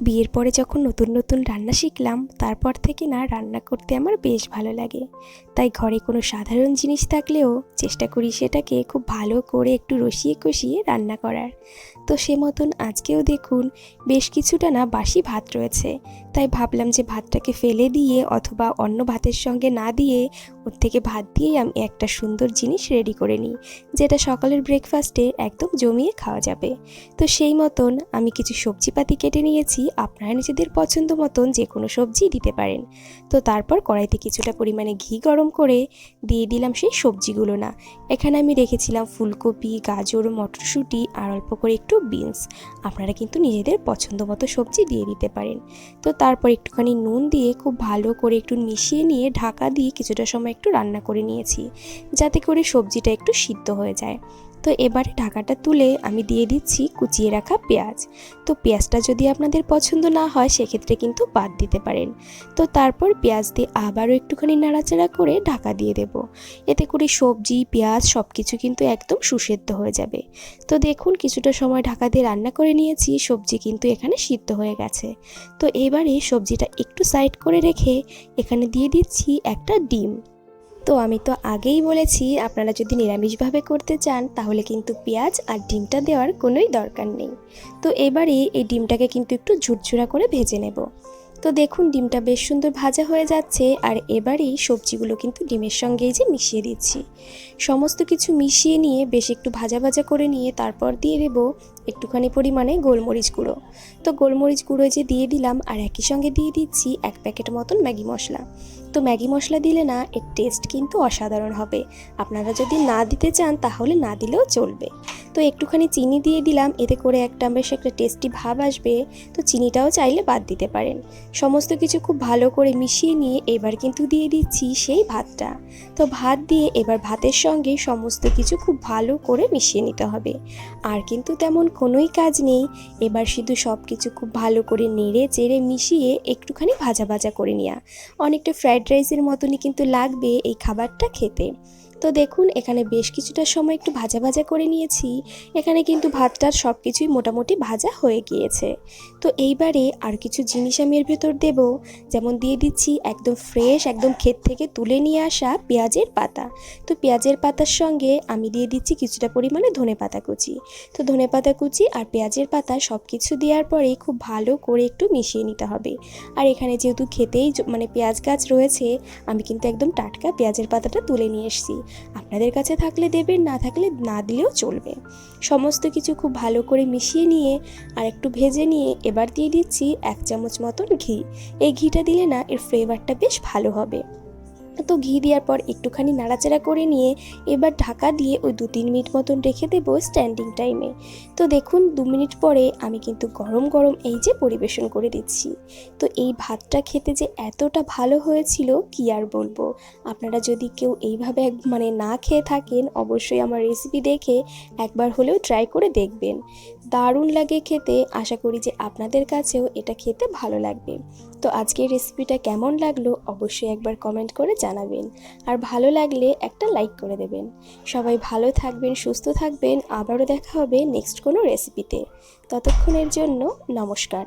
বিয়ের পরে যখন নতুন নতুন রান্না শিখলাম, তারপর থেকে না রান্না করতে আমার বেশ ভালো লাগে। তাই ঘরে কোনো সাধারণ জিনিস থাকলেও চেষ্টা করি সেটাকে খুব ভালো করে একটু রসিয়ে কষিয়ে রান্না করার। তো সে মতন আজকেও দেখুন বেশ কিছুটা না বাসি ভাত রয়েছে। তাই ভাবলাম যে ভাতটাকে ফেলে দিয়ে অথবা অন্য ভাতের সঙ্গে না দিয়ে ওর থেকে ভাত দিয়েই আমি একটা সুন্দর জিনিস রেডি করে নিই, যেটা সকালের ব্রেকফাস্টে একদম জমিয়ে খাওয়া যাবে। তো সেই মতন আমি কিছু সবজিপাতি কেটে নিয়েছি আপনারা নিজেদের পছন্দ মতন যে কোনো সবজি দিতে পারেন। তো তারপর কড়াইতে কিছুটা পরিমাণে ঘি গরম করে দিয়ে দিলাম সেই সবজিগুলো না। এখানে আমি রেখেছিলাম ফুলকপি, গাজর, মটরশুঁটি আর অল্প করে একটু বিনস। আপনারা কিন্তু নিজেদের পছন্দ মতো সবজি দিয়ে দিতে পারেন। তো তারপর একটুখানি নুন দিয়ে খুব ভালো করে একটু মিশিয়ে নিয়ে ঢাকা দিয়ে কিছুটা সময় একটু রান্না করে নিয়েছি। যাতে করে সবজিটা একটু সিদ্ধ হয়ে যায়। তো এবারে ঢাকাটা তুলে আমি দিয়ে দিচ্ছি কুচিয়ে রাখা পেঁয়াজ। তো পেঁয়াজটা যদি আপনাদের পছন্দ না হয়, সেক্ষেত্রে কিন্তু বাদ দিতে পারেন। তো তারপর পেঁয়াজ দিয়ে আবারও একটুখানি নাড়াচাড়া করে ঢাকা দিয়ে দেব। এতে করে সবজি, পেঁয়াজ সব কিছু কিন্তু একদম সুসেদ্ধ হয়ে যাবে। তো দেখুন, কিছুটা সময় ঢাকা দিয়ে রান্না করে নিয়েছি, সবজি কিন্তু এখানে সিদ্ধ হয়ে গেছে। তো এবারে সবজিটা একটু সাইড করে রেখে এখানে দিয়ে দিচ্ছি একটা ডিম। তো আমি তো আগেই বলেছি, আপনারা যদি নিরামিষভাবে করতে চান, তাহলে কিন্তু পেঁয়াজ আর ডিমটা দেওয়ার কোনোই দরকার নেই। তো এবারে এই ডিমটাকে কিন্তু একটু ঝুরঝুরা করে ভেজে নেব। তো দেখুন, ডিমটা বেশ সুন্দর ভাজা হয়ে যাচ্ছে, আর এবারেই সবজিগুলো কিন্তু ডিমের সঙ্গেই যে মিশিয়ে দিচ্ছি। সমস্ত কিছু মিশিয়ে নিয়ে বেশ একটু ভাজা ভাজা করে নিয়ে তারপর দিয়ে দেবো একটুখানি পরিমাণে গোলমরিচ গুঁড়ো। তো গোলমরিচ গুঁড়ো যে দিয়ে দিলাম, আর একই সঙ্গে দিয়ে দিচ্ছি এক প্যাকেট মতন ম্যাগি মশলা। তো ম্যাগি মশলা দিলে না এর টেস্ট কিন্তু অসাধারণ হবে। আপনারা যদি না দিতে চান, তাহলে না দিলেও চলবে। তো একটুখানি চিনি দিয়ে দিলাম, এতে করে একটা বেশ একটা টেস্টি ভাব আসবে। তো চিনিটাও চাইলে বাদ দিতে পারেন। সমস্ত কিছু খুব ভালো করে মিশিয়ে নিয়ে এবার কিন্তু দিয়ে দিচ্ছি সেই ভাতটা। তো ভাত দিয়ে এবার ভাতের সঙ্গে সমস্ত কিছু খুব ভালো করে মিশিয়ে নিতে হবে। আর কিন্তু তেমন কোনোই কাজ নেই। এবার শুধু সব কিছু খুব ভালো করে নেড়ে চেড়ে মিশিয়ে একটুখানি ভাজা ভাজা করে নেওয়া অনেকটা ফ্রাইড রাইসের মতনই কিন্তু লাগবে এই খাবারটা খেতে। তো দেখুন, এখানে বেশ কিছুটা সময় একটু ভাজা ভাজা করে নিয়েছি। এখানে কিন্তু ভাতটার সব কিছুই মোটামুটি ভাজা হয়ে গিয়েছে। তো এইবারে আর কিছু জিনিস আমি এর ভেতর দেব। যেমন দিয়ে দিচ্ছি একদম ফ্রেশ একদম ক্ষেত থেকে তুলে নিয়ে আসা পেঁয়াজের পাতা। তো পেঁয়াজের পাতার সঙ্গে আমি দিয়ে দিচ্ছি কিছুটা পরিমাণে ধনে পাতা কুচি। তো ধনে পাতা কুচি আর পেঁয়াজের পাতা সব কিছু দেওয়ার পরে খুব ভালো করে একটু মিশিয়ে নিতে হবে। আর এখানে যেহেতু খেতেই মানে পেঁয়াজ গাছ রয়েছে, আমি কিন্তু একদম টাটকা পেঁয়াজের পাতাটা তুলে নিয়ে এসেছি। আপনাদের কাছে থাকলে দেবেন না থাকলে না দিলেও চলবে। সমস্ত কিছু খুব ভালো করে মিশিয়ে নিয়ে আর একটু ভেজে নিয়ে এবার দিয়ে দিচ্ছি এক চামচ মতন ঘি। এই ঘিটা দিলে না এর ফ্লেভারটা বেশ ভালো হবে। তো ঘি দেওয়ার পর একটুখানি নাড়াচাড়া করে নিয়ে এবার ঢাকা দিয়ে ওই দু তিন মিনিট মতন রেখে দেবো স্ট্যান্ডিং টাইমে তো দেখুন, দু মিনিট পরে আমি কিন্তু গরম গরম এই যে পরিবেশন করে দিচ্ছি। তো এই ভাতটা খেতে যে এতটা ভালো হয়েছিল, কি আর বলব? আপনারা যদি কেউ এইভাবে মানে না খেয়ে থাকেন, অবশ্যই আমার রেসিপি দেখে একবার হলেও ট্রাই করে দেখবেন। দারুণ লাগে খেতে, আশা করি যে আপনাদের কাছেও এটা খেতে ভালো লাগবে। তো আজকের রেসিপিটা কেমন লাগল, অবশ্যই একবার কমেন্ট করে জানাবেন। আর ভালো লাগলে একটা লাইক করে দেবেন। সবাই ভালো থাকবেন, সুস্থ থাকবেন। আবারও দেখা হবে নেক্সট কোনো রেসিপিতে ততক্ষণের জন্য নমস্কার।